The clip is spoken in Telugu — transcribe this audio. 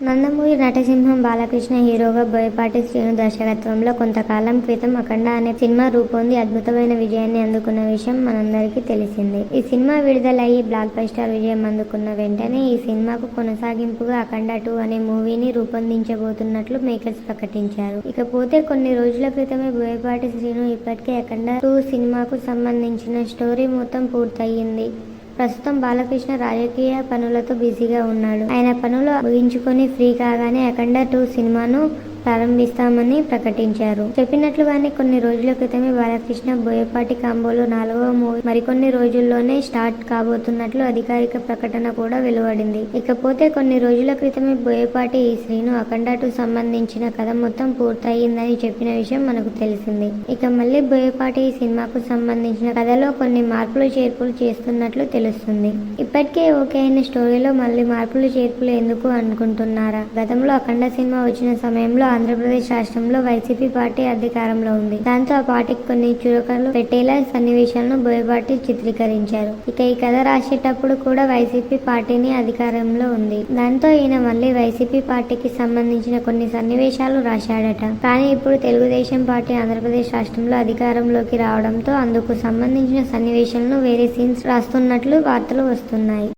నందమూరి నటసింహం బాలకృష్ణ హీరోగా బోయపాటి శ్రీను దర్శకత్వంలో కొంతకాలం క్రితం అఖండ అనే సినిమా రూపొంది అద్భుతమైన విజయాన్ని అందుకున్న విషయం మనందరికీ తెలిసిందే. ఈ సినిమా విడుదలయ్యి బ్లాక్ బస్టర్ విజయం అందుకున్న వెంటనే ఈ సినిమాకు కొనసాగింపుగా అఖండ టూ అనే మూవీని రూపొందించబోతున్నట్లు మేకర్స్ ప్రకటించారు. ఇకపోతే కొన్ని రోజుల క్రితమే బోయపాటి శ్రీను ఇప్పటికే అఖండ టూ సినిమాకు సంబంధించిన స్టోరీ మొత్తం పూర్తయింది ప్రస్తుతం బాలకృష్ణ రాజకీయ పనులతో బిజీగా ఉన్నాడు. ఆయన పనులు ముగించుకొని ఫ్రీ కాగానే అఖండ టూ సినిమాను ప్రారంభిస్తామని ప్రకటించారు. చెప్పినట్లుగానే కొన్ని రోజుల క్రితమే బాలకృష్ణ బోయపాటి కాంబోలో నాలుగవ మూవీ మరికొన్ని రోజుల్లోనే స్టార్ట్ కాబోతున్నట్లు అధికారిక ప్రకటన కూడా వెలువడింది. ఇకపోతే కొన్ని రోజుల క్రితమే బోయపాటి ఈ శ్రీను అఖండకు సంబంధించిన కథ మొత్తం పూర్తయిందని చెప్పిన విషయం మనకు తెలిసింది. ఇక మళ్ళీ బోయపాటి ఈ సినిమాకు సంబంధించిన కథలో కొన్ని మార్పులు చేర్పులు చేస్తున్నట్లు తెలుస్తుంది. ఇప్పటికే ఓకే అయిన స్టోరీలో మళ్ళీ మార్పులు చేర్పులు ఎందుకు అనుకుంటున్నారా? గతంలో అఖండ సినిమా వచ్చిన సమయంలో ఆంధ్రప్రదేశ్ రాష్ట్రంలో వైసీపీ పార్టీ అధికారంలో ఉంది. దాంతో ఆ పార్టీకి కొన్ని చురకలు పెట్టేలా సన్నివేశాలను బోయపాటి చిత్రీకరించారు. ఇక ఈ కథ రాసేటప్పుడు కూడా వైసీపీ పార్టీని అధికారంలో ఉంది. దాంతో ఈయన మళ్ళీ వైసీపీ పార్టీకి సంబంధించిన కొన్ని సన్నివేశాలు రాశాడట. కానీ ఇప్పుడు తెలుగుదేశం పార్టీ ఆంధ్రప్రదేశ్ రాష్ట్రంలో అధికారంలోకి రావడంతో అందుకు సంబంధించిన సన్నివేశాలను వేరే సీన్స్ రాస్తున్నట్లు వార్తలు వస్తున్నాయి.